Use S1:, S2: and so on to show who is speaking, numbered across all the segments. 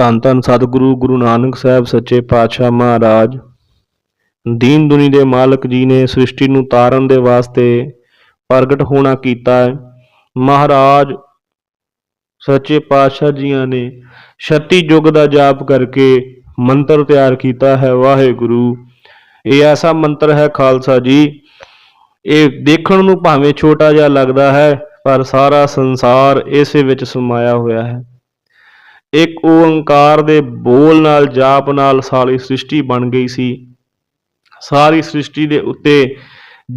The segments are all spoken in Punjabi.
S1: ਧੰਨ ਧੰਨ ਸਤਿਗੁਰੂ, ਗੁਰੂ ਨਾਨਕ ਸਾਹਿਬ, ਸੱਚੇ ਪਾਤਸ਼ਾਹ ਮਹਾਰਾਜ। ਦੀਨ ਦੁਨੀ ਦੇ ਮਾਲਕ ਜੀ ਨੇ ਸ੍ਰਿਸ਼ਟੀ ਨੂੰ ਤਾਰਨ ਦੇ ਵਾਸਤੇ ਪ੍ਰਗਟ ਹੋਣਾ ਕੀਤਾ ਹੈ। ਮਹਾਰਾਜ ਸੱਚੇ ਪਾਤਸ਼ਾਹ ਜੀਆਂ ਨੇ 36 ਯੁੱਗ ਦਾ ਜਾਪ ਕਰਕੇ ਮੰਤਰ ਤਿਆਰ ਕੀਤਾ ਹੈ, ਵਾਹਿਗੁਰੂ। ਇਹ ਐਸਾ ਮੰਤਰ ਹੈ, ਖਾਲਸਾ ਜੀ। ਇਹ ਦੇਖਣ ਨੂੰ ਭਾਵੇਂ ਛੋਟਾ ਜਿਹਾ ਲੱਗਦਾ ਹੈ, ਪਰ ਸਾਰਾ ਸੰਸਾਰ ਇਸੇ ਵਿੱਚ ਸਮਾਇਆ ਹੋਇਆ ਹੈ। ਇੱਕ ਓੰਕਾਰ ਦੇ ਬੋਲ ਨਾਲ, ਜਾਪ ਨਾਲ ਸਾਰੀ ਸ੍ਰਿਸ਼ਟੀ ਬਣ ਗਈ ਸੀ। ਸਾਰੀ ਸ੍ਰਿਸ਼ਟੀ ਦੇ ਉੱਤੇ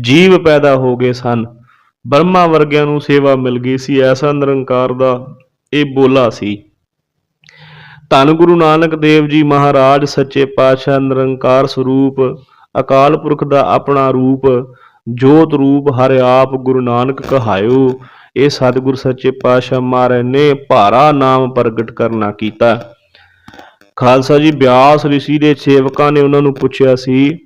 S1: ਜੀਵ ਪੈਦਾ ਹੋ ਗਏ ਸਨ। ਬ੍ਰਹਮਾ ਵਰਗਿਆਂ ਨੂੰ ਸੇਵਾ ਮਿਲ ਗਈ ਸੀ। ਐਸਾ ਨਿਰੰਕਾਰ ਦਾ ਇਹ ਬੋਲਾ ਸੀ। ਧੰਨ ਗੁਰੂ ਨਾਨਕ ਦੇਵ ਜੀ ਮਹਾਰਾਜ, ਸੱਚੇ ਪਾਤਸ਼ਾਹ, ਨਿਰੰਕਾਰ ਸਰੂਪ, ਅਕਾਲ ਪੁਰਖ ਦਾ ਆਪਣਾ ਰੂਪ ਜੋਤ ਰੂਪ ਹਰਿ ਆਪ ਗੁਰੂ ਨਾਨਕ ਕਹਾਇਓ ਇਹ ਸਤਿਗੁਰ ਸੱਚੇ ਪਾਤਸ਼ਾਹ ਮਹਾਰਾਜ ਨੇ ਭਾਰਾ ਨਾਮ ਪ੍ਰਗਟ ਕਰਨਾ ਕੀਤਾ ਖਾਲਸਾ ਜੀ ਬਿਆਸ ઋષਿ ਦੇ ਸੇਵਕਾਂ ਨੇ ਉਹਨਾਂ ਨੂੰ ਪੁੱਛਿਆ ਸੀ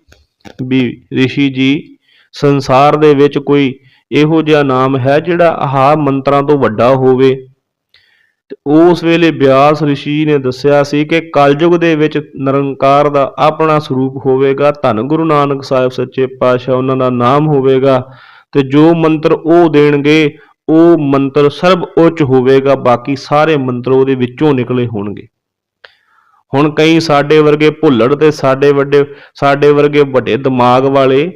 S1: ਵੀ ઋષਿ ਜੀ ਸੰਸਾਰ ਦੇ ਵਿੱਚ ਕੋਈ ਇਹੋ ਜਿਹਾ ਨਾਮ ਹੈ ਜਿਹੜਾ ਆਹ ਮੰਤਰਾਂ ਤੋਂ ਵੱਡਾ ਹੋਵੇ ਤੇ ਉਸ ਵੇਲੇ ਬਿਆਸ ઋષਿ ਨੇ ਦੱਸਿਆ ਸੀ ਕਿ ਕਲਯੁਗ ਦੇ ਵਿੱਚ ਨਿਰੰਕਾਰ ਦਾ ਆਪਣਾ ਸਰੂਪ ਹੋਵੇਗਾ, ਧੰਨ ਗੁਰੂ ਨਾਨਕ ਸਾਹਿਬ ਸੱਚੇ ਪਾਤਸ਼ਾਹ ਉਹਨਾਂ ਦਾ ਨਾਮ ਹੋਵੇਗਾ ਤੇ ਜੋ ਮੰਤਰ ਉਹ ਦੇਣਗੇ, ਉਹ ਮੰਤਰ ਸਰਬ ਉੱਚ ਹੋਵੇਗਾ, ਬਾਕੀ ਸਾਰੇ ਮੰਤਰ ਉਹਦੇ ਵਿੱਚੋਂ ਨਿਕਲੇ ਹੋਣਗੇ। ਹੁਣ ਕਈ ਸਾਡੇ ਵਰਗੇ ਭੁੱਲੜ ਤੇ ਸਾਡੇ ਵੱਡੇ, ਸਾਡੇ ਵਰਗੇ ਵੱਡੇ ਦਿਮਾਗ ਵਾਲੇ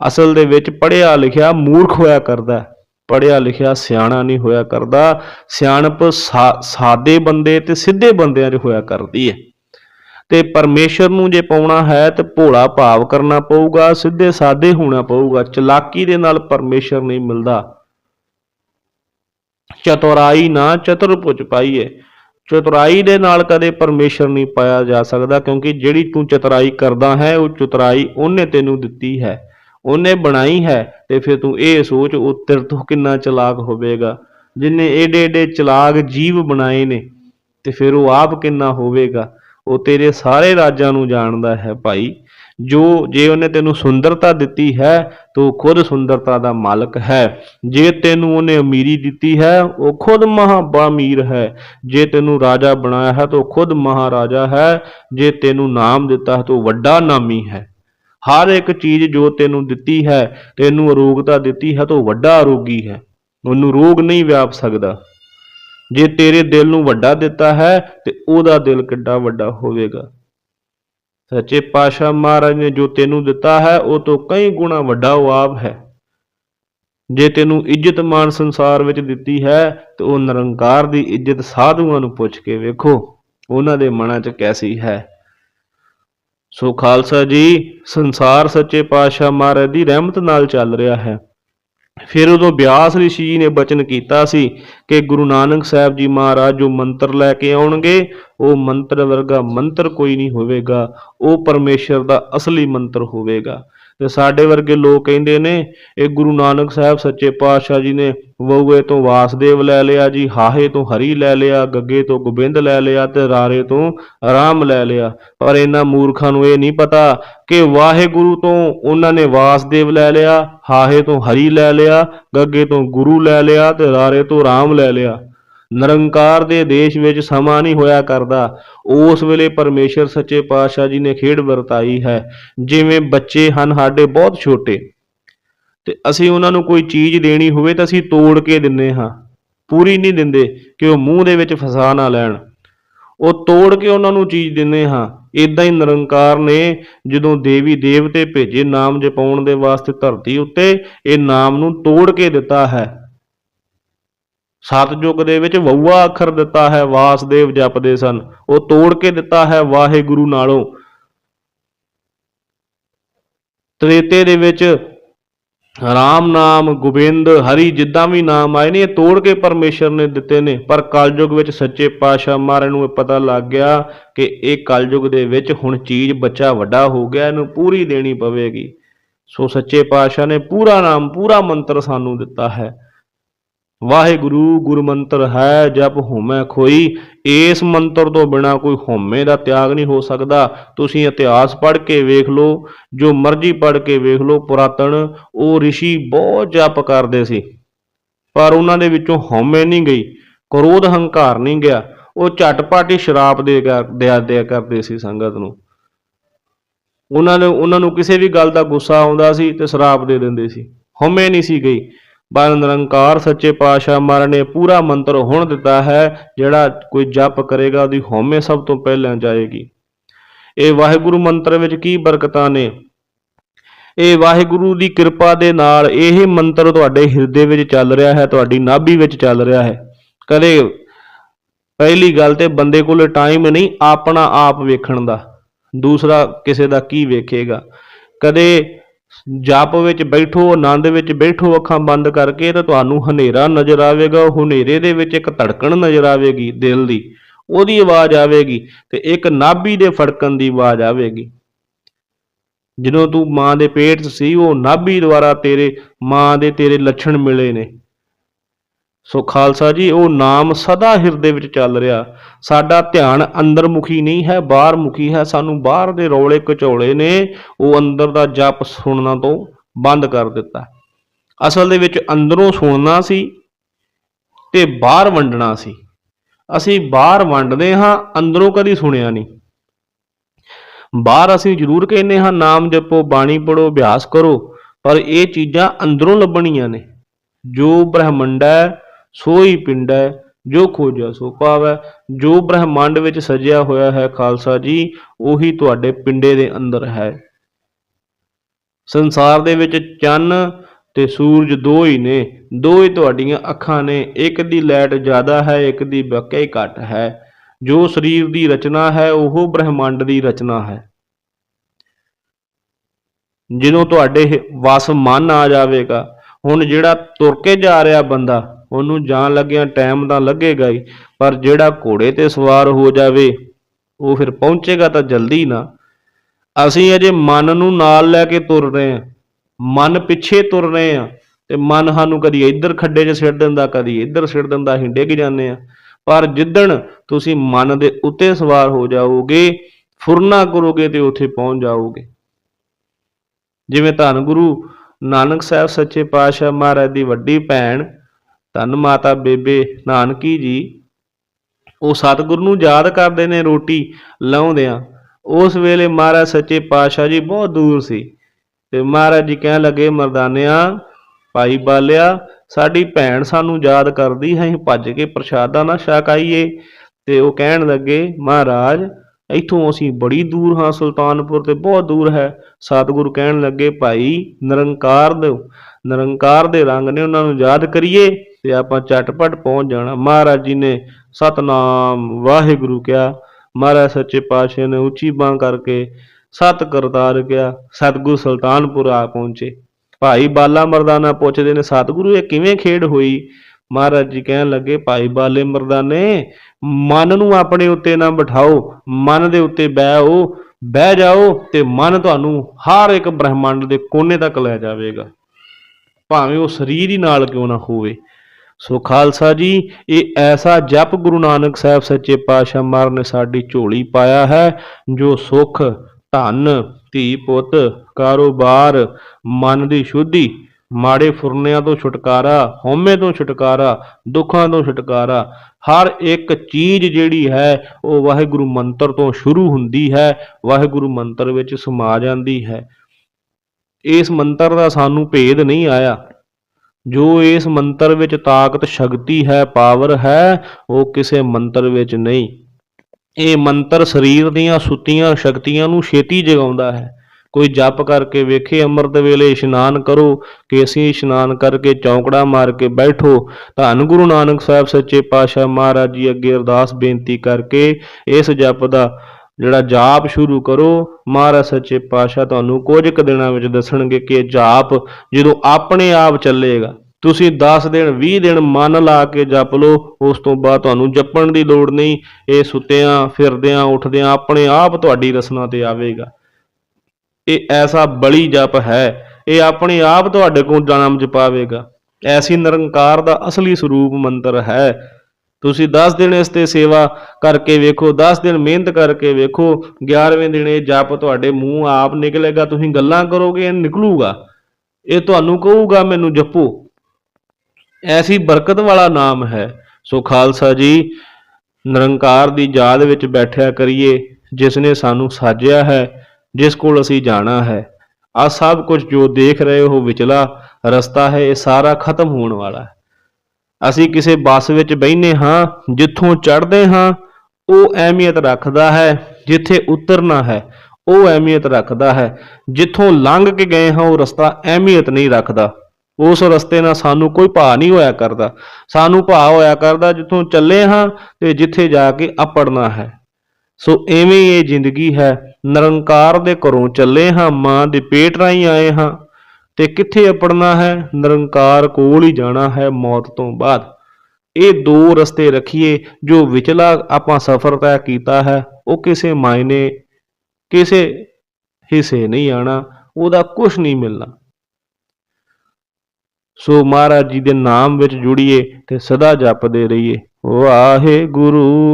S1: ਅਸਲ ਦੇ ਵਿੱਚ ਪੜ੍ਹਿਆ ਲਿਖਿਆ ਮੂਰਖ ਹੋਇਆ ਕਰਦਾ ਪੜਿਆ ਲਿਖਿਆ ਸਿਆਣਾ ਨਹੀਂ ਹੋਇਆ ਕਰਦਾ, ਸਿਆਣਪ ਸਾ- ਸਾਦੇ ਬੰਦੇ ਤੇ ਸਿੱਧੇ ਬੰਦਿਆਂ 'ਚ ਹੋਇਆ ਕਰਦੀ ਹੈ ਤੇ ਪਰਮੇਸ਼ਰ ਨੂੰ ਜੇ ਪਾਉਣਾ ਹੈ ਤੇ ਭੋਲਾ ਭਾਵ ਕਰਨਾ ਪਊਗਾ, ਸਿੱਧੇ ਸਾਦੇ ਹੋਣਾ ਪਊਗਾ, ਚਲਾਕੀ ਦੇ ਨਾਲ ਪਰਮੇਸ਼ਰ ਨਹੀਂ ਮਿਲਦਾ। ਚਤੁਰਾਈ ਨਾ ਚਤੁਰਭੁਜ ਪਾਈਏ। ਚਤੁਰਾਈ ਦੇ ਨਾਲ ਕਦੇ ਪਰਮੇਸ਼ਰ ਨਹੀਂ ਪਾਇਆ ਜਾ ਸਕਦਾ, ਕਿਉਂਕਿ ਜਿਹੜੀ ਤੂੰ ਚਤੁਰਾਈ ਕਰਦਾ ਹੈ, ਉਹ ਚਤੁਰਾਈ ਉਹਨੇ ਤੈਨੂੰ ਦਿੱਤੀ ਹੈ। ਉਹਨੇ ਬਣਾਈ ਹੈ ਤੇ ਫਿਰ ਤੂੰ ਇਹ ਸੋਚ ਉਹ ਤੇਰੇ ਤੋਂ ਕਿੰਨਾ ਚਲਾਕ ਹੋਵੇਗਾ? ਜਿਨੇ ਏਡੇ ਏਡੇ ਚਲਾਕ ਜੀਵ ਬਣਾਏ ਨੇ ਤੇ ਫਿਰ ਉਹ ਆਪ ਕਿੰਨਾ ਹੋਵੇਗਾ? ਉਹ ਤੇਰੇ ਸਾਰੇ ਰਾਜਾਂ ਨੂੰ ਜਾਣਦਾ ਹੈ ਭਾਈ। ਜੋ ਜੇ ਉਹਨੇ ਤੈਨੂੰ ਸੁੰਦਰਤਾ ਦਿੱਤੀ ਹੈ, ਤੂੰ ਖੁਦ ਸੁੰਦਰਤਾ ਦਾ ਮਾਲਕ ਹੈ। ਜੇ ਤੈਨੂੰ ਉਹਨੇ ਅਮੀਰੀ ਦਿੱਤੀ ਹੈ, ਉਹ ਖੁਦ ਮਹਾ ਅਮੀਰ ਹੈ। ਜੇ ਤੈਨੂੰ ਰਾਜਾ ਬਣਾਇਆ ਹੈ, ਤਾਂ ਉਹ ਖੁਦ ਮਹਾਰਾਜਾ ਹੈ। ਜੇ ਤੈਨੂੰ ਨਾਮ ਦਿੱਤਾ ਹੈ, ਤਾਂ ਉਹ ਵੱਡਾ ਨਾਮੀ ਹੈ। ਹਰ ਇੱਕ ਚੀਜ਼ ਜੋ ਤੈਨੂੰ ਦਿੱਤੀ ਹੈ, ਤੈਨੂੰ ਅਰੋਗਤਾ ਦਿੱਤੀ ਹੈ, ਤਾਂ ਉਹ ਵੱਡਾ ਅਰੋਗੀ ਹੈ। ਉਹਨੂੰ ਰੋਗ ਨਹੀਂ ਵਿਆਪ ਸਕਦਾ। ਜੇ ਤੇਰੇ ਦਿਲ ਨੂੰ ਵੱਡਾ ਦਿੱਤਾ ਹੈ, ਤੇ ਉਹਦਾ ਦਿਲ ਕਿੱਡਾ ਵੱਡਾ ਹੋਵੇਗਾ। ਸੱਚੇ ਪਾਤਸ਼ਾਹ ਮਹਾਰਾਜ ਨੇ ਜੋ ਤੈਨੂੰ ਦਿੱਤਾ ਹੈ, ਉਹ ਤੋਂ ਕਈ ਗੁਣਾ ਵੱਡਾ ਉਹ ਆਪ ਹੈ। ਜੇ ਤੈਨੂੰ ਇੱਜ਼ਤ ਮਾਨ ਸੰਸਾਰ ਵਿੱਚ ਦਿੱਤੀ ਹੈ, ਤੇ ਉਹ ਨਿਰੰਕਾਰ ਦੀ ਇੱਜ਼ਤ ਸਾਧੂਆਂ ਨੂੰ ਪੁੱਛ ਕੇ ਵੇਖੋ, ਉਹਨਾਂ ਦੇ ਮਨਾਂ 'ਚ ਕੈਸੀ ਹੈ। ਸੋ ਖਾਲਸਾ ਜੀ, ਸੰਸਾਰ ਸੱਚੇ ਪਾਤਸ਼ਾਹ ਮਹਾਰਾਜ ਦੀ ਰਹਿਮਤ ਨਾਲ ਚੱਲ ਰਿਹਾ ਹੈ। ਫਿਰ ਉਦੋਂ ਬਿਆਸ ਰਿਸ਼ੀ ਜੀ ਨੇ ਬਚਨ ਕੀਤਾ ਸੀ ਕਿ ਗੁਰੂ ਨਾਨਕ ਸਾਹਿਬ ਜੀ ਮਹਾਰਾਜ ਜੋ ਮੰਤਰ ਲੈ ਕੇ ਆਉਣਗੇ, ਉਹ ਮੰਤਰ ਵਰਗਾ ਮੰਤਰ ਕੋਈ ਨਹੀਂ ਹੋਵੇਗਾ, ਉਹ ਪਰਮੇਸ਼ਰ ਦਾ ਅਸਲੀ ਮੰਤਰ ਹੋਵੇਗਾ। ਤੇ ਸਾਡੇ ਵਰਗੇ ਲੋਕ ਕਹਿੰਦੇ ਨੇ, ਇਹ ਗੁਰੂ ਨਾਨਕ ਸਾਹਿਬ ਸੱਚੇ ਪਾਤਸ਼ਾਹ ਜੀ ਨੇ ਵਉਏ ਤੋਂ ਵਾਸਦੇਵ ਲੈ ਲਿਆ ਜੀ, ਹਾਹੇ ਤੋਂ ਹਰੀ ਲੈ ਲਿਆ, ਗੱਗੇ ਤੋਂ ਗੋਬਿੰਦ ਲੈ ਲਿਆ ਤੇ ਰਾਰੇ ਤੋਂ ਆਰਾਮ ਲੈ ਲਿਆ। ਪਰ ਇਹਨਾਂ ਮੂਰਖਾਂ ਨੂੰ ਇਹ ਨਹੀਂ ਪਤਾ ਕਿ ਵਾਹਿਗੁਰੂ ਤੋਂ ਉਹਨਾਂ ਨੇ ਵਾਸਦੇਵ ਲੈ ਲਿਆ, ਹਾਹੇ ਤੋਂ ਹਰੀ ਲੈ ਲਿਆ, ਗੱਗੇ ਤੋਂ ਗੁਰੂ ਲੈ ਲਿਆ ਤੇ ਰਾਰੇ ਤੋਂ ਰਾਮ ਲੈ ਲਿਆ। ਨਿਰੰਕਾਰ ਦੇ ਦੇਸ਼ ਵਿੱਚ ਸਮਾਂ ਨਹੀਂ ਹੋਇਆ ਕਰਦਾ। ਉਸ ਵੇਲੇ ਪਰਮੇਸ਼ਰ ਸੱਚੇ ਪਾਤਸ਼ਾਹ ਜੀ ਨੇ ਖੇਡ ਵਰਤਾਈ ਹੈ। ਜਿਵੇਂ ਬੱਚੇ ਹਨ ਸਾਡੇ ਬਹੁਤ ਛੋਟੇ। ਤੇ ਅਸੀਂ ਉਹਨਾਂ ਨੂੰ ਕੋਈ ਚੀਜ਼ ਦੇਣੀ ਹੋਵੇ ਤਾਂ ਅਸੀਂ ਤੋੜ ਕੇ ਦਿੰਨੇ ਹਾਂ। ਪੂਰੀ ਨਹੀਂ ਦਿੰਦੇ ਕਿ ਉਹ ਮੂੰਹ ਦੇ ਵਿੱਚ ਫਸਾ ਨਾ ਲੈਣ। ਉਹ ਤੋੜ ਕੇ ਉਹਨਾਂ ਨੂੰ ਚੀਜ਼ ਦਿੰਨੇ ਹਾਂ। ਇਦਾਂ ਹੀ ਨਿਰੰਕਾਰ ਨੇ ਜਦੋਂ ਦੇਵੀ ਦੇਵਤੇ ਭੇਜੇ ਨਾਮ ਜਪਾਉਣ ਦੇ ਵਾਸਤੇ ਧਰਤੀ ਉੱਤੇ, ਇਹ ਨਾਮ ਨੂੰ ਤੋੜ ਕੇ ਦਿੱਤਾ ਹੈ। ਸਤਜੁਗ ਦੇ ਵਿੱਚ ਵਉਆ ਅੱਖਰ ਦਿੱਤਾ ਹੈ, ਵਾਸਦੇਵ ਜਪਦੇ ਸਨ। ਉਹ ਤੋੜ ਕੇ ਦਿੱਤਾ ਹੈ ਵਾਹਿਗੁਰੂ ਨਾਲੋਂ। ਤ੍ਰੇਤੇ ਦੇ ਵਿੱਚ ਰਾਮ ਨਾਮ, ਗੋਬਿੰਦ, ਹਰੀ ਜਿੱਦਾਂ ਵੀ ਨਾਮ ਆਏ ਨੇ, ਇਹ ਤੋੜ ਕੇ ਪਰਮੇਸ਼ਰ ਨੇ ਦਿੱਤੇ ਨੇ। ਪਰ ਕਲਯੁਗ ਵਿੱਚ ਸੱਚੇ ਪਾਤਸ਼ਾਹ ਮਹਾਰਾਜ ਨੂੰ ਇਹ ਪਤਾ ਲੱਗ ਗਿਆ ਕਿ ਇਹ ਕਲਯੁਗ ਦੇ ਵਿੱਚ ਹੁਣ ਚੀਜ਼ ਬੱਚਾ ਵੱਡਾ ਹੋ ਗਿਆ, ਇਹਨੂੰ ਪੂਰੀ ਦੇਣੀ ਪਵੇਗੀ। ਸੋ ਸੱਚੇ ਪਾਤਸ਼ਾਹ ਨੇ ਪੂਰਾ ਨਾਮ, ਪੂਰਾ ਮੰਤਰ ਸਾਨੂੰ ਦਿੱਤਾ ਹੈ। ਵਾਹਿਗੁਰੂ ਗੁਰਮੰਤਰ ਹੈ, ਜਪ ਹੋਮੈ ਖੋਈ। ਇਸ ਮੰਤਰ ਤੋਂ ਬਿਨਾ ਕੋਈ ਹੋਮੇ ਦਾ ਤਿਆਗ ਨਹੀਂ ਹੋ ਸਕਦਾ। ਤੁਸੀਂ ਇਤਿਹਾਸ ਪੜ੍ਹ ਕੇ ਵੇਖ ਲਓ, ਜੋ ਮਰਜ਼ੀ ਪੜ੍ਹ ਕੇ ਵੇਖ ਲਓ, ਪੁਰਾਤਨ, ਉਹ ઋષਿ ਬਹੁਤ ਜਪ ਕਰਦੇ ਸੀ। ਪਰ ਉਹਨਾਂ ਦੇ ਵਿੱਚੋਂ ਹੋਮੇ ਨਹੀਂ ਗਈ, ਕ੍ਰੋਧ ਹੰਕਾਰ ਨਹੀਂ ਗਿਆ, ਉਹ ਝਟਪਟ ਹੀ ਸ਼ਰਾਪ ਦੇ ਕਰ- ਦਿਆ ਦਿਆ ਕਰਦੇ ਸੀ ਸੰਗਤ ਨੂੰ। ਉਹਨਾਂ ਨੇ ਉਹਨਾਂ ਨੂੰ ਕਿਸੇ ਵੀ ਗੱਲ ਦਾ ਗੁੱਸਾ ਆਉਂਦਾ ਸੀ ਤੇ ਸ਼ਰਾਪ ਦੇ ਦਿੰਦੇ ਸੀ। ਹੋਮੇ ਨਹੀਂ ਸੀ ਗਈ। ਪਰ ਨਿਰੰਕਾਰ ਸੱਚੇ ਪਾਤਸ਼ਾਹ ਮਹਾਰਾਜ ਨੇ ਪੂਰਾ ਮੰਤਰ ਹੁਣ ਦਿੱਤਾ ਹੈ, ਜਿਹੜਾ ਕੋਈ ਜਪ ਕਰੇਗਾ, ਉਹਦੀ ਹਉਮੈ ਸਭ ਤੋਂ ਪਹਿਲਾਂ ਜਾਏਗੀ। ਇਹ ਵਾਹਿਗੁਰੂ ਮੰਤਰ ਵਿੱਚ ਕੀ ਬਰਕਤਾਂ ਨੇ? ਇਹ ਵਾਹਿਗੁਰੂ ਦੀ ਕਿਰਪਾ ਦੇ ਨਾਲ ਇਹ ਮੰਤਰ ਤੁਹਾਡੇ ਹਿਰਦੇ ਵਿੱਚ ਚੱਲ ਰਿਹਾ ਹੈ, ਤੁਹਾਡੀ ਨਾਭੀ ਵਿੱਚ ਚੱਲ ਰਿਹਾ ਹੈ। ਕਦੇ ਪਹਿਲੀ ਗੱਲ ਤੇ ਬੰਦੇ ਕੋਲ ਟਾਈਮ ਨਹੀਂ, ਆਪਣਾ ਆਪ ਵੇਖਣ ਦਾ। ਦੂਸਰਾ ਕਿਸੇ ਦਾ ਕੀ ਵੇਖੇਗਾ। ਕਦੇ ਜਾਪ ਵਿੱਚ ਬੈਠੋ, ਆਨੰਦ ਵਿੱਚ ਬੈਠੋ, ਅੱਖਾਂ ਬੰਦ ਕਰਕੇ ਤਾਂ ਤੁਹਾਨੂੰ ਹਨੇਰਾ ਨਜ਼ਰ ਆਵੇਗਾ। ਉਹ ਹਨੇਰੇ ਦੇ ਵਿੱਚ ਇੱਕ ਧੜਕਣ ਨਜ਼ਰ ਆਵੇਗੀ ਦਿਲ ਦੀ। ਉਹਦੀ ਆਵਾਜ਼ ਆਵੇਗੀ ਤੇ ਇੱਕ ਨਾਭੀ ਦੇ ਫੜਕਣ ਦੀ ਆਵਾਜ਼ ਆਵੇਗੀ। ਜਦੋਂ ਤੂੰ ਮਾਂ ਦੇ ਪੇਟ 'ਚ ਸੀ, ਉਹ ਨਾਭੀ ਦੁਆਰਾ ਤੇਰੇ ਮਾਂ ਦੇ ਤੇਰੇ ਲੱਛਣ ਮਿਲੇ ਨੇ। ਸੋ ਖਾਲਸਾ ਜੀ, ਉਹ ਨਾਮ ਸਦਾ ਹਿਰਦੇ ਵਿੱਚ ਚੱਲ ਰਿਹਾ। ਸਾਡਾ ਧਿਆਨ ਅੰਦਰ ਮੁਖੀ ਨਹੀਂ ਹੈ ਬਾਹਰ ਮੁਖੀ ਹੈ। ਸਾਨੂੰ ਬਾਹਰ ਦੇ ਰੌਲੇ ਕਚੌਲੇ ਨੇ ਉਹ ਅੰਦਰ ਦਾ ਜਪ ਸੁਣਨਾ ਤੋਂ ਬੰਦ ਕਰ ਦਿੱਤਾ। ਅਸਲ ਦੇ ਵਿੱਚ ਅੰਦਰੋਂ ਸੁਣਨਾ ਸੀ ਤੇ ਬਾਹਰ ਵੰਡਣਾ ਸੀ। ਅਸੀਂ ਬਾਹਰ ਵੰਡਦੇ ਹਾਂ, ਅੰਦਰੋਂ ਕਦੀ ਸੁਣਿਆ ਨਹੀਂ। ਬਾਹਰ ਅਸੀਂ ਜ਼ਰੂਰ ਕਹਿੰਦੇ ਹਾਂ, ਨਾਮ ਜਪੋ, ਬਾਣੀ ਪੜੋ ਅਭਿਆਸ ਕਰੋ, ਪਰ ਇਹ ਚੀਜ਼ਾਂ ਅੰਦਰੋਂ ਲੱਭਣੀਆਂ ਨੇ। ਜੋ ਬ੍ਰਹਮੰਡ ਹੈ ਸੋ ਹੀ ਪਿੰਡ ਹੈ, ਜੋ ਖੋਜਿਆ ਸੋ ਪਾਵੈ। ਜੋ ਬ੍ਰਹਮੰਡ ਵਿੱਚ ਸਜਿਆ ਹੋਇਆ ਹੈ ਖਾਲਸਾ ਜੀ, ਉਹੀ ਤੁਹਾਡੇ ਪਿੰਡੇ ਦੇ ਅੰਦਰ ਹੈ। ਸੰਸਾਰ ਦੇ ਵਿੱਚ ਚੰਨ ਤੇ ਸੂਰਜ ਦੋ ਹੀ ਨੇ, ਦੋ ਹੀ ਤੁਹਾਡੀਆਂ ਅੱਖਾਂ ਨੇ, ਇੱਕ ਦੀ ਲਾਈਟ ਜ਼ਿਆਦਾ ਹੈ, ਇੱਕ ਦੀ ਵਾਕਈ ਘੱਟ ਹੈ। ਜੋ ਸਰੀਰ ਦੀ ਰਚਨਾ ਹੈ, ਉਹ ਬ੍ਰਹਿਮੰਡ ਦੀ ਰਚਨਾ ਹੈ। ਜਦੋਂ ਤੁਹਾਡੇ ਵਸ ਮਨ ਆ ਜਾਵੇਗਾ, ਹੁਣ ਜਿਹੜਾ ਤੁਰ ਕੇ ਜਾ ਰਿਹਾ ਬੰਦਾ ਉਹਨੂੰ ਜਾਣ ਲੱਗਿਆ ਟਾਈਮ ਤਾਂ ਲੱਗੇਗਾ ਹੀ, ਪਰ ਜਿਹੜਾ ਘੋੜੇ ਤੇ ਸਵਾਰ ਹੋ ਜਾਵੇ, ਉਹ ਫਿਰ ਪਹੁੰਚੇਗਾ ਤਾਂ ਜਲਦੀ ਨਾ। ਅਸੀਂ ਅਜੇ ਮਨ ਨੂੰ ਨਾਲ ਲੈ ਕੇ ਤੁਰ ਰਹੇ ਹਾਂ। ਮਨ ਪਿੱਛੇ ਤੁਰ ਰਹੇ ਹਾਂ ਤੇ ਮਨ ਸਾਨੂੰ ਕਦੀ ਇੱਧਰ ਖੱਡੇ 'ਚ ਸਿੱਟ ਦਿੰਦਾ, ਕਦੀ ਇੱਧਰ ਸਿੱਟ ਦਿੰਦਾ ਅਸੀਂ ਡਿੱਗ ਜਾਂਦੇ ਆ ਪਰ ਜਿੱਦਣ ਤੁਸੀਂ ਮਨ ਦੇ ਉੱਤੇ ਸਵਾਰ ਹੋ ਜਾਓਗੇ, ਫੁਰਨਾ ਕਰੋਗੇ ਤੇ ਉੱਥੇ ਪਹੁੰਚ ਜਾਓਗੇ। ਜਿਵੇਂ ਧੰਨ ਗੁਰੂ ਨਾਨਕ ਸਾਹਿਬ ਸੱਚੇ ਪਾਤਸ਼ਾਹ ਮਹਾਰਾਜ ਦੀ ਵੱਡੀ ਭੈਣ ਧੰਨ ਮਾਤਾ ਬੇਬੇ ਨਾਨਕੀ ਜੀ। ਉਹ ਸਤਿਗੁਰੂ ਨੂੰ ਯਾਦ ਕਰਦੇ ਨੇ ਰੋਟੀ ਲਾਉਂਦਿਆਂ। ਉਸ ਵੇਲੇ ਮਹਾਰਾਜ ਸੱਚੇ ਪਾਤਸ਼ਾਹ ਜੀ ਬਹੁਤ ਦੂਰ ਸੀ। ਤੇ ਮਹਾਰਾਜ ਜੀ ਕਹਿਣ ਲੱਗੇ, ਮਰਦਾਨਿਆਂ, ਭਾਈ ਬਾਲਿਆ, ਸਾਡੀ ਭੈਣ ਸਾਨੂੰ ਯਾਦ ਕਰਦੀ ਹੈ, ਅਸੀਂ ਭੱਜ ਕੇ ਪ੍ਰਸ਼ਾਦਾ ਨਾ ਛਕ ਆਈਏ। ਤੇ ਉਹ ਕਹਿਣ ਲੱਗੇ, ਮਹਾਰਾਜ, ਇੱਥੋਂ ਅਸੀਂ ਬੜੀ ਦੂਰ ਹਾਂ, ਸੁਲਤਾਨਪੁਰ ਤੇ ਬਹੁਤ ਦੂਰ ਹੈ। ਸਤਿਗੁਰੂ ਕਹਿਣ ਲੱਗੇ, ਭਾਈ, ਨਿਰੰਕਾਰ ਦੇ ਨਿਰੰਕਾਰ ਦੇ ਰੰਗ ਨੇ ਉਹਨਾਂ ਨੂੰ ਯਾਦ ਕਰੀਏ। ਤੇ ਆਪਾਂ ਝਟਪਟ ਪਹੁੰਚ ਜਾਣਾ। ਮਹਾਰਾਜ ਜੀ ਨੇ ਸਤਨਾਮ ਵਾਹਿਗੁਰੂ ਕਿਹਾ। ਮਹਾਰਾਜ ਸੱਚੇ ਪਾਤਸ਼ਾਹ ਨੇ ਉੱਚੀ ਬਾਂਹ ਕਰਕੇ ਸਤ ਕਰਤਾਰ ਕਿਹਾ। ਸਤਿਗੁਰੂ ਸੁਲਤਾਨਪੁਰ ਆ ਪਹੁੰਚੇ। ਭਾਈ ਬਾਲਾ ਮਰਦਾਨਾ ਪੁੱਛਦੇ ਨੇ, ਸਤਿਗੁਰੂ, ਇਹ ਕਿਵੇਂ ਖੇਡ ਹੋਈ? ਮਹਾਰਾਜ ਜੀ ਕਹਿਣ ਲੱਗੇ, ਭਾਈ ਬਾਲੇ ਮਰਦਾਨੇ, ਮਨ ਨੂੰ ਆਪਣੇ ਉੱਤੇ ਨਾ ਬਿਠਾਓ। ਮਨ ਦੇ ਉੱਤੇ ਬਹਿਓ ਬਹਿ ਜਾਓ ਤੇ ਮਨ ਤੁਹਾਨੂੰ ਹਰ ਇੱਕ ਬ੍ਰਹਿਮੰਡ ਦੇ ਕੋਨੇ ਤੱਕ ਲੈ ਜਾਵੇਗਾ। ਭਾਵੇਂ ਉਹ ਸਰੀਰ ਹੀ ਨਾਲ ਕਿਉਂ ਨਾ ਹੋਵੇ। ਸੋ ਖਾਲਸਾ ਜੀ, ਇਹ ਐਸਾ ਜਪ ਗੁਰੂ ਨਾਨਕ ਸਾਹਿਬ ਸੱਚੇ ਪਾਤਸ਼ਾਹ ਮਹਾਰਾਜ ਨੇ ਸਾਡੀ ਝੋਲੀ ਪਾਇਆ ਹੈ, ਜੋ ਸੁਖ, ਧਨ, ਧੀ, ਪੁੱਤ, ਕਾਰੋਬਾਰ, ਮਨ ਦੀ ਸ਼ੁੱਧੀ, ਮਾੜੇ ਫੁਰਨਿਆਂ ਤੋਂ ਛੁਟਕਾਰਾ, ਹਉਮੈ ਤੋਂ ਛੁਟਕਾਰਾ, ਦੁੱਖਾਂ ਤੋਂ ਛੁਟਕਾਰਾ, ਹਰ ਇੱਕ ਚੀਜ਼ ਜਿਹੜੀ ਹੈ, ਉਹ ਵਾਹਿਗੁਰੂ ਮੰਤਰ ਤੋਂ ਸ਼ੁਰੂ ਹੁੰਦੀ ਹੈ, ਵਾਹਿਗੁਰੂ ਮੰਤਰ ਵਿੱਚ ਸਮਾ ਜਾਂਦੀ ਹੈ। ਇਸ ਮੰਤਰ ਦਾ ਸਾਨੂੰ ਭੇਦ ਨਹੀਂ ਆਇਆ। ਜੋ ਇਸ ਮੰਤਰ ਵਿੱਚ ਤਾਕਤ, ਸ਼ਕਤੀ ਹੈ, ਪਾਵਰ ਹੈ, ਉਹ ਕਿਸੇ ਮੰਤਰ ਵਿੱਚ ਨਹੀਂ। ਇਹ ਮੰਤਰ ਸਰੀਰ ਦੀਆਂ ਸੁੱਤੀਆਂ ਸ਼ਕਤੀਆਂ ਨੂੰ ਛੇਤੀ ਜਗਾਉਂਦਾ ਹੈ। ਕੋਈ ਜਪ ਕਰਕੇ ਵੇਖੇ ਅੰਮ੍ਰਿਤ ਵੇਲੇ ਇਸ਼ਨਾਨ ਕਰੋ, ਕਿ ਅਸੀਂ ਇਸ਼ਨਾਨ ਕਰਕੇ ਚੌਂਕੜਾ ਮਾਰ ਕੇ ਬੈਠੋ, ਧੰਨ ਗੁਰੂ ਨਾਨਕ ਸਾਹਿਬ, ਸੱਚੇ ਪਾਤਸ਼ਾਹ ਮਹਾਰਾਜ ਜੀ ਅੱਗੇ ਅਰਦਾਸ ਬੇਨਤੀ ਕਰਕੇ ਇਸ ਜਪ ਦਾ ਜਿਹੜਾ ਜਾਪ ਸ਼ੁਰੂ ਕਰੋ, ਮਹਾਰਾਜ ਸੱਚੇ ਪਾਤਸ਼ਾਹ ਤੁਹਾਨੂੰ ਕੁਝ ਕੁ ਦਿਨਾਂ ਵਿੱਚ ਦੱਸਣਗੇ ਕਿ ਜਾਪ ਜਦੋਂ ਆਪਣੇ ਆਪ ਚੱਲੇਗਾ, ਤੁਸੀਂ 10 ਦਿਨ 20 ਦਿਨ ਮਨ ਲਾ ਕੇ ਜਪ ਲਓ, ਉਸ ਤੋਂ ਬਾਅਦ ਤੁਹਾਨੂੰ ਜਪਣ ਦੀ ਲੋੜ ਨਹੀਂ, ਇਹ ਸੁੱਤਿਆਂ, ਫਿਰਦਿਆਂ, ਉੱਠਦਿਆਂ ਆਪਣੇ ਆਪ ਤੁਹਾਡੀ ਰਸਨਾ ਤੇ ਆਵੇਗਾ। ਇਹ ਐਸਾ ਬਲੀ ਜਪ ਹੈ, ਇਹ ਆਪਣੇ ਆਪ ਤੁਹਾਡੇ ਕੋਲ ਨਾਮ ਜਪਾਵੇਗਾ ਐਸੀ ਨਿਰੰਕਾਰ ਦਾ ਅਸਲੀ ਸਰੂਪ ਮੰਤਰ ਹੈ ਤੁਸੀਂ 10 ਦਿਨ ਇਸ ਤੇ ਸੇਵਾ ਕਰਕੇ ਵੇਖੋ 10 ਦਿਨ ਮਿਹਨਤ ਕਰਕੇ ਵੇਖੋ 11ਵੇਂ ਦਿਨ ਇਹ ਜਪ ਤੁਹਾਡੇ ਮੂੰਹ ਆਪ ਨਿਕਲੇਗਾ, ਤੁਸੀਂ ਗੱਲਾਂ ਕਰੋਗੇ, ਇਹ ਨਿਕਲੂਗਾ। ਇਹ ਤੁਹਾਨੂੰ ਕਹੂਗਾ, ਮੈਨੂੰ ਜਪੋ। ਐਸੀ ਬਰਕਤ ਵਾਲਾ ਨਾਮ ਹੈ। ਸੋ ਖਾਲਸਾ ਜੀ, ਨਿਰੰਕਾਰ ਦੀ ਯਾਦ ਵਿੱਚ ਬੈਠਿਆ ਕਰੀਏ, ਜਿਸ ਨੇ ਸਾਨੂੰ ਸਾਜਿਆ ਹੈ, ਜਿਸ ਕੋਲ ਅਸੀਂ ਜਾਣਾ ਹੈ। ਆ ਸਭ ਕੁਝ ਜੋ ਦੇਖ ਰਹੇ ਹੋ ਵਿਚਲਾ ਰਸਤਾ ਹੈ, ਇਹ ਸਾਰਾ ਖਤਮ ਹੋਣ ਵਾਲਾ ਹੈ। ਅਸੀਂ ਕਿਸੇ ਬੱਸ ਵਿੱਚ ਬੈਠੇ ਹਾਂ, ਜਿੱਥੋਂ ਚੜ੍ਹਦੇ ਹਾਂ, ਉਹ ਅਹਿਮੀਅਤ ਰੱਖਦਾ ਹੈ ਜਿੱਥੇ ਉਤਰਨਾ ਹੈ, ਉਹ ਅਹਿਮੀਅਤ ਰੱਖਦਾ ਹੈ। ਜਿੱਥੋਂ ਲੰਘ ਕੇ ਗਏ ਹਾਂ, ਉਹ ਰਸਤਾ ਅਹਿਮੀਅਤ ਨਹੀਂ ਰੱਖਦਾ। ਉਸ ਰਸਤੇ ਨਾਲ ਸਾਨੂੰ ਕੋਈ ਭਾ ਨਹੀਂ ਹੋਇਆ ਕਰਦਾ। ਸਾਨੂੰ ਭਾ ਹੋਇਆ ਕਰਦਾ ਜਿੱਥੋਂ ਚੱਲੇ ਹਾਂ ਤੇ ਜਿੱਥੇ ਜਾ ਕੇ ਅਪੜਨਾ ਹੈ। ਸੋ ਐਵੇਂ ਇਹ ਜ਼ਿੰਦਗੀ ਹੈ। ਨਿਰੰਕਾਰ ਦੇ ਘਰੋਂ ਚੱਲੇ ਹਾਂ, ਮਾਂ ਦੇ ਪੇਟ ਰਾਹੀਂ ਆਏ ਹਾਂ। ਤੇ ਕਿੱਥੇ ਅਪੜਨਾ ਹੈ? ਨਿਰੰਕਾਰ ਕੋਲ ਹੀ ਜਾਣਾ ਹੈ ਮੌਤ ਤੋਂ ਬਾਅਦ। ਇਹ ਦੋ ਰਸਤੇ ਰੱਖੀਏ, ਜੋ ਵਿਚਲਾ ਆਪਾਂ ਸਫ਼ਰ ਤੈਅ ਕੀਤਾ ਹੈ, ਉਹ ਕਿਸੇ ਮਾਇਨੇ, ਕਿਸੇ ਹਿੱਸੇ ਨਹੀਂ ਆਣਾ, ਉਹਦਾ ਕੁਝ ਨਹੀਂ ਮਿਲਣਾ। ਸੋ ਮਹਾਰਾਜ ਜੀ ਦੇ ਨਾਮ ਵਿੱਚ ਜੁੜੀਏ ਤੇ ਸਦਾ ਜਪਦੇ ਰਹੀਏ। ਵਾਹਿਗੁਰੂ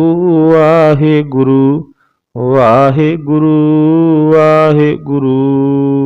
S1: ਵਾਹਿਗੁਰੂ ਵਾਹਿਗੁਰੂ ਵਾਹਿਗੁਰੂ।